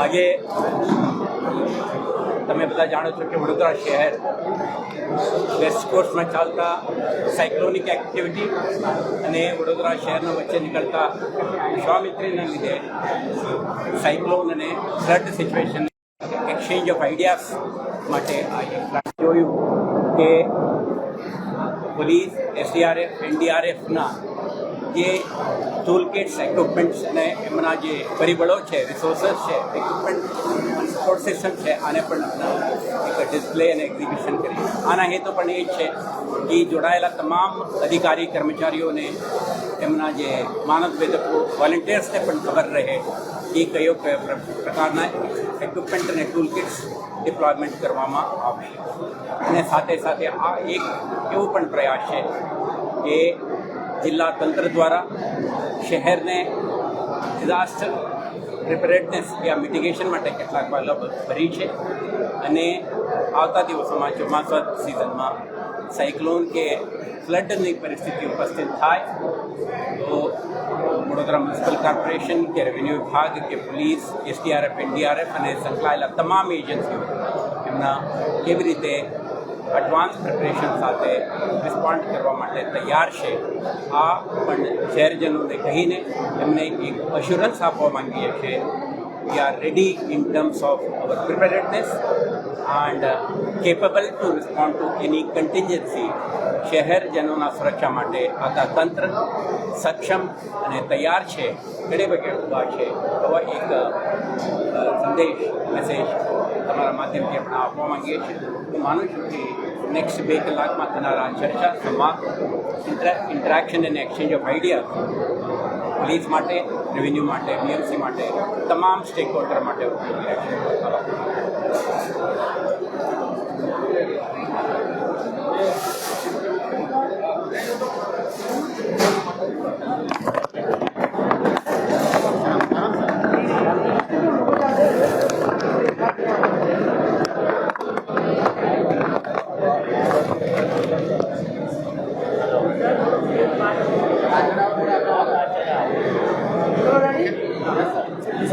આજે તમે બધા જાણો છો કે વડોદરા શહેર વેસ્ટ કોસ્ટમાં ચાલતા સાયક્લોનિક એક્ટિવિટી અને વડોદરા શહેરના વચ્ચે નીકળતા વિશ્વામિત્રીના લીધે સાયક્લોન અને flood situation exchange of ideas માટે આ જોયું કે પોલીસ એસડીઆરએફ એનડીઆરએફના જે ટૂલ કિટ્સ ઇક્વિપમેન્ટ્સ અને એમના જે પરિબળો છે રિસોર્સસ છે ઇક્વિપમેન્ટ સપોર્ટ સિસ્ટમ છે, આને પણ એક ડિસ્પ્લે અને એક્ઝિબિશન કરી આના હેતુ પણ એ છે કે જોડાયેલા તમામ અધિકારી, કર્મચારીઓને એમના જે માનવ વેદકો વોલેન્ટિયર્સને પણ ખબર રહે કે કયો કયો પ્રકારના ઇક્વિપમેન્ટ અને ટૂલ કિટ્સ ડિપ્લોયમેન્ટ કરવામાં આવશે. અને સાથે સાથે આ એક એવો પણ પ્રયાસ છે કે જિલ્લા તંત્ર દ્વારા શહેરને ડિઝાસ્ટર પ્રિપેરેડનેસ યા મિટિગેશન માટે કેટલાક પગલાં ભરી છે. અને આવતા દિવસોમાં ચોમાસા સિઝનમાં સાયક્લોન કે ફ્લડની પરિસ્થિતિ ઉપસ્થિત થાય, તો વડોદરા મ્યુનિસિપલ કોર્પોરેશન કે રેવન્યુ વિભાગ કે પોલીસ એસડીઆરએફ એનડીઆરએફ અને સંકળાયેલા તમામ એજન્સીઓ એમના કેવી રીતે એડવાન્સ પ્રિપરેશન સાથે રિસ્પોન્ડ કરવા માટે તૈયાર છે. આ પણ શહેરજનોને કહીને એમને એક અશ્યોરન્સ આપવા માંગીએ છીએ. We are ready in terms of our preparedness and uh, to respond to any contingency શહેરજનોના સુરક્ષા માટે આખા તંત્ર સક્ષમ અને તૈયાર છે. ઘણે વગેરે ઊભા છે. એવા એક સંદેશ મેસેજ તમારા માધ્યમથી આપણે આપવા માંગીએ છીએ. હું માનું છું કે નેક્સ્ટ બે કલાકમાં થનારા ચર્ચા સંવાદ ઇન્ટરેક્શન અને એક્સચેન્જ ઓફ આઈડિયા પોલીસ માટે રેવન્યુ માટે બીએમસી માટે તમામ સ્ટેક હોલ્ડર માટે ઉપયોગી રહેશે.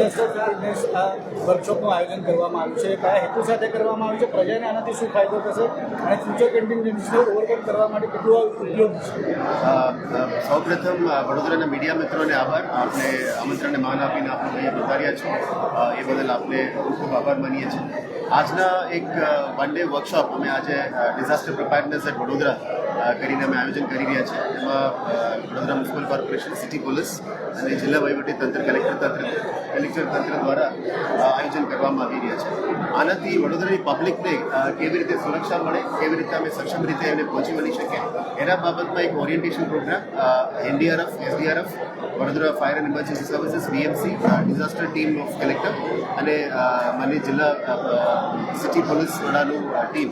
ડિઝાસ્ટર આ વર્કશોપનું આયોજન કરવામાં આવ્યું છે. કયા હેતુ સાથે કરવામાં આવ્યું છે? પ્રજાને આનાથી શું ફાયદો થશે? અને ફ્યુચર કન્ટિન્યુઅન્સીને ઓવરકમ કરવા માટે કેટલું ઉપયોગ છે? સૌપ્રથમ વડોદરાના મીડિયા મિત્રોને આભાર. આપને આમંત્રણને માન આપીને આપણે અહીંયા પધાર્યા છો એ બદલ આપને ખૂબ ખૂબ આભાર માનીએ છીએ. આજના એક વન ડે વર્કશોપ અમે આજે ડિઝાસ્ટર પ્રિપેરનેસ એટ વડોદરા કરીને અમે આયોજન કરી રહ્યા છીએ. એમાં Vadodara municipal corporation, city police અને જિલ્લા વહીવટી તંત્ર, કલેક્ટર તંત્ર કલેક્ટર તંત્ર દ્વારા આયોજન કરવામાં આવી રહ્યા છે. આનાથી વડોદરાની પબ્લિકને કેવી રીતે સુરક્ષા મળે, કેવી રીતે અમે સક્ષમ રીતે એને પહોંચી વળી શકીએ, એના બાબતમાં એક orientation programme NDRF, SDRF, Vadodara fire and emergency services BMC disaster team of collector અને મને જિલ્લા સિટી પોલીસ વડાનું ટીમ.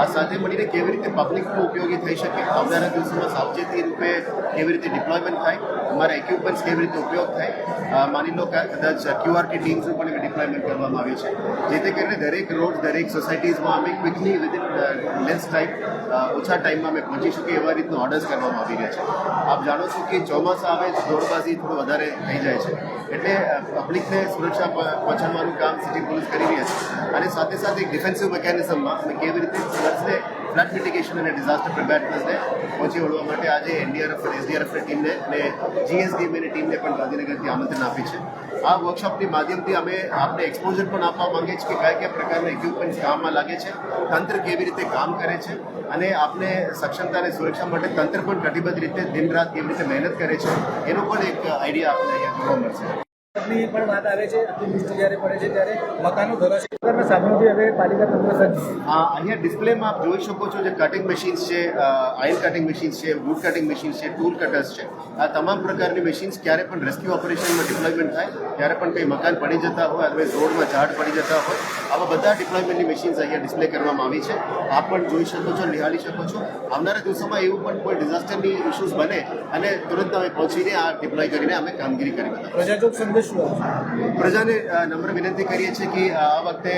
આ સાથે મળીને કેવી રીતે પબ્લિકનો ઉપયોગી થઈ શકે આવનારા દિવસોમાં સાવચેતી રૂપે કેવી રીતે ડિપ્લોયમેન્ટ થાય અમારા ઇક્વિપમેન્ટ્સ કેવી રીતે ઉપયોગ થાય માની લો કે કદાચ ક્યુઆરટી ટીમ્સનું પણ ડિપ્લોયમેન્ટ કરવામાં આવ્યું છે. જેથી કરીને દરેક રોડ દરેક સોસાયટીઝમાં અમે ક્વિકલી વિધિન લેસ ટાઈમ ઓછા ટાઈમમાં અમે પહોંચી શકીએ એવા રીતનું ઓર્ડર્સ કરવામાં આવી રહ્યા છે. આપ જાણો છો કે ચોમાસા આવે દોડબાજી થોડું વધારે થઈ જાય છે. એટલે પબ્લિકને સુરક્ષા પહોંચાડવાનું કામ સિટી પોલીસ કરી રહ્યા છે. અને સાથે સાથે ડિફેન્સિવ મિકેનિઝમમાં અમે કેવી રીતે ફ્લડ્સને ફ્લડ મિટિગેશન અને ડિઝાસ્ટર પ્રિપેરનેસને પહોંચી વળવા માટે આજે એનડીઆરએફ અને એસડીઆરએફની ટીમને અને જીએસડીબીની ટીમને પણ ગાંધીનગરથી આમંત્રણ આપી છે. આ વર્કશોપની માધ્યમથી અમે આપને એક્સપોઝર પણ આપવા માંગીએ છીએ કે કયા કયા પ્રકારના ઇક્વિપમેન્ટ્સ કામમાં લાગે છે, તંત્ર કેવી રીતે કામ કરે છે અને આપને સક્ષમતા અને સુરક્ષા માટે તંત્ર પણ કટિબદ્ધ રીતે દિન રાત કેવી રીતે મહેનત કરે છે, એનો પણ એક આઈડિયા આપને અહીંયા જોવા મળશે. ની પણ વાત આવે છે અતિવૃષ્ટિ જ્યારે પડે છે ત્યારે મકાનો ધરાશે પ્રકારના સાધનોથી હવે પાલિકા તંત્ર સજ્જ અહીંયા ડિસ્પ્લેમાં આપ જોઈ શકો છો જે કટિંગ મશીન્સ છે આઇલ કટિંગ મશીન્સ છે વુડ કટિંગ મશીન્સ છે ટૂલ કટર્સ છે. આ તમામ પ્રકારની મશીન્સ ક્યારે પણ રેસ્ક્યુ ઓપરેશનમાં ડિપ્લોયમેન્ટ થાય ત્યારે પણ કંઈ મકાન પડી જતા હોય અથવા રોડમાં ઝાડ પડી જતા હોય આવા બધા ડિપ્લોયમેન્ટની મશીન્સ અહીંયા ડિસ્પ્લે કરવામાં આવી છે. આપ પણ જોઈ શકો છો નિહાળી શકો છો. આવનારા દિવસોમાં એવું પણ કોઈ ડિઝાસ્ટરની ઇસ્યુઝ બને અને તુરંત અમે પહોંચીને આ ડિપ્લોય કરીને અમે કામગીરી કરી બધા પ્રજાજોગ સંદેશ પ્રજાને નમ્ર વિનંતી કરીએ છીએ કે આ વખતે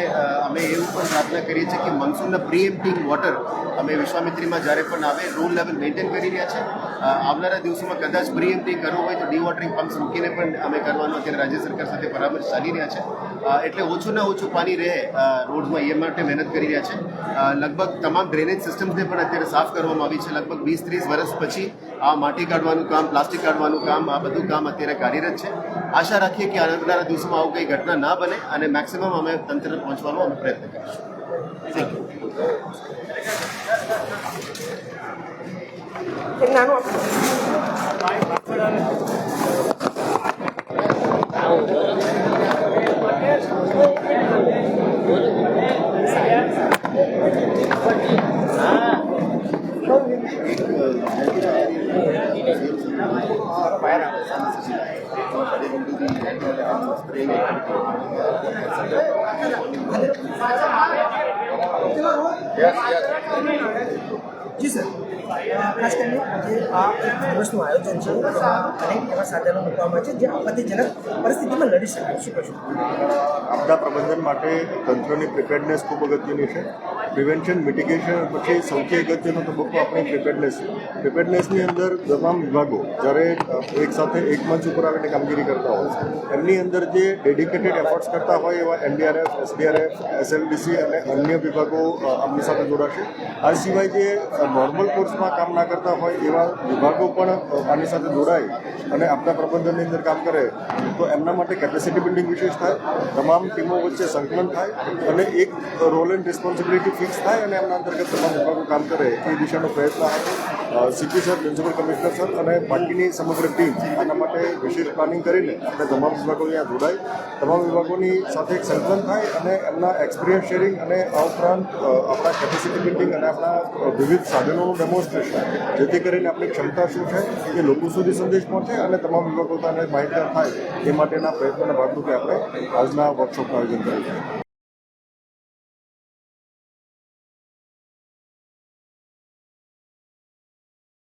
અમે એવું પણ પ્રાર્થના કરીએ છીએ કે મનસૂનના પ્રીએમ્પટિંગ વોટર અમે વિશ્વામિત્રીમાં જ્યારે પણ આવે રૂમ લેવલ મેન્ટેન કરી રહ્યા છે. આવનારા દિવસોમાં કદાચ પ્રીએમ્પટિંગ કરવું હોય તો ડીવોટરિંગ પમ્પ્સ મૂકીને પણ અમે કરવાનું અત્યારે રાજ્ય સરકાર સાથે પરામર્શ ચાલી રહ્યા છે. એટલે ઓછું ને ઓછું પાણી રહે રોડમાં એ માટે મહેનત કરી રહ્યા છે. લગભગ તમામ ડ્રેનેજ સિસ્ટમ્સને પણ અત્યારે સાફ કરવામાં આવી છે. લગભગ વીસ ત્રીસ વર્ષ પછી આ માટી કાઢવાનું કામ, પ્લાસ્ટિક કાઢવાનું કામ, આ બધું કામ અત્યારે કાર્યરત છે. આશા રાખીએ કે આવનારા દિવસોમાં આવું કંઈ ઘટના ના બને અને મેક્સિમમ અમે તંત્ર પહોંચવાનો અમે પ્રયત્ન કરીશું. જી સર. ખાસ કરીને જે આ એક દિવસનું આયોજન છે, અને એવા સાધનો મૂકવામાં છે, જે આપત્તિજનક પરિસ્થિતિમાં લડી શકાય શું કશું આપદા પ્રબંધન માટે તંત્રની પ્રિપેરનેસ ખૂબ અગત્યની છે. પ્રિવેન્શન, મિટિગેશન પછી સૌથી અગત્યનો તબક્કો આપણી પ્રિપેરનેસ. પ્રિપેરનેસની અંદર તમામ વિભાગો જ્યારે એક સાથે એક મંચ ઉપર આવીને કામગીરી કરતા હોય છે, એમની અંદર જે ડેડિકેટેડ એફર્ટ્સ કરતા હોય એવા એનડીઆરએફ એસડીઆરએફ એસએલડીસી અને અન્ય વિભાગો આમની સાથે જોડાશે. આ સિવાય જે નોર્મલ કોર્સમાં કામ ના કરતા હોય એવા વિભાગો પણ આની સાથે જોડાય અને આપણા પ્રબંધનની અંદર કામ કરે, તો એમના માટે કેપેસિટી બિલ્ડિંગ વિશેષ થાય, તમામ ટીમો વચ્ચે સંકલન થાય અને એક રોલ એન્ડ રિસ્પોન્સિબિલિટી ફિક્સ થાય અને એમના અંતર્ગત તમામ વિભાગો કામ કરે એ દિશાનો પ્રયત્ન CP sir, municipal commissioner sir અને બાકીની સમગ્ર ટીમ આના માટે વિશેષ પ્લાનિંગ કરીને આપણે તમામ વિભાગો અહીંયા જોડાય. તમામ વિભાગોની સાથે એક સંકલન થાય અને એમના એક્સપિરિયન્સ શેરિંગ અને આ ઉપરાંત આપણા કેપેસિટી બિલ્ડિંગ અને આપણા વિવિધ સાધનોનું ડેમોન્સ્ટ્રેશન જેથી કરીને આપણી ક્ષમતા શું છે, એ લોકો સુધી સંદેશ પહોંચે અને તમામ વિભાગો તેને માહિતગાર થાય એ માટેના પ્રયત્નોના ભાગરૂપે આપણે આજના વર્કશોપનું આયોજન કર્યું છે